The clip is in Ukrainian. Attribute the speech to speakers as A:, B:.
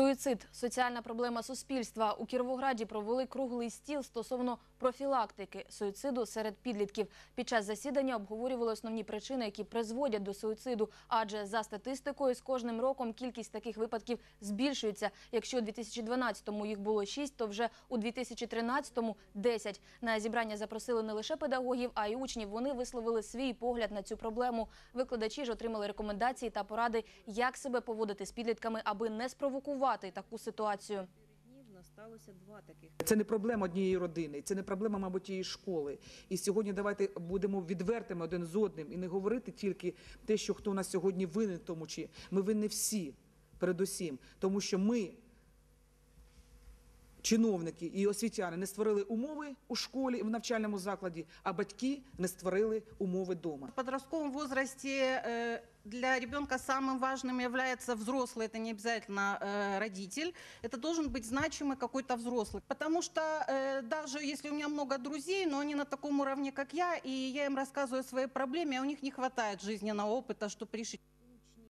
A: Суїцид соціальна проблема суспільства. У Кіровограді провели круглий стіл стосовно профілактики суїциду серед підлітків. Під час засідання обговорювали основні причини, які призводять до суїциду. Адже за статистикою з кожним роком кількість таких випадків збільшується. Якщо у 2012-му їх було 6, то вже у 2013-му – 10. На зібрання запросили не лише педагогів, а й учнів. Вони висловили свій погляд на цю проблему. Викладачі ж отримали рекомендації та поради, як себе поводити з підлітками, аби не спровокувати таку ситуацію.
B: сталося два таких.
C: Це не проблема однієї родини, це не проблема, мабуть, тієї школи. І сьогодні давайте будемо відвертими один з одним і не говорити тільки те, що хто у нас сьогодні винен тому чи ми винні всі, передусім, тому що ми. Чиновники і освітяни не створили умови у школі в навчальному закладі, а батьки не створили умови вдома.
D: В подростковом возрасте э, для ребенка самым важным является взрослый, это не обязательно э, родитель. Это должен быть значимый какой-то взрослый. Потому что э, даже если у меня много друзей, но они на таком уровне, как я, и я им рассказываю о своей проблеме, а у них не хватает жизненного опыта, чтобы решить.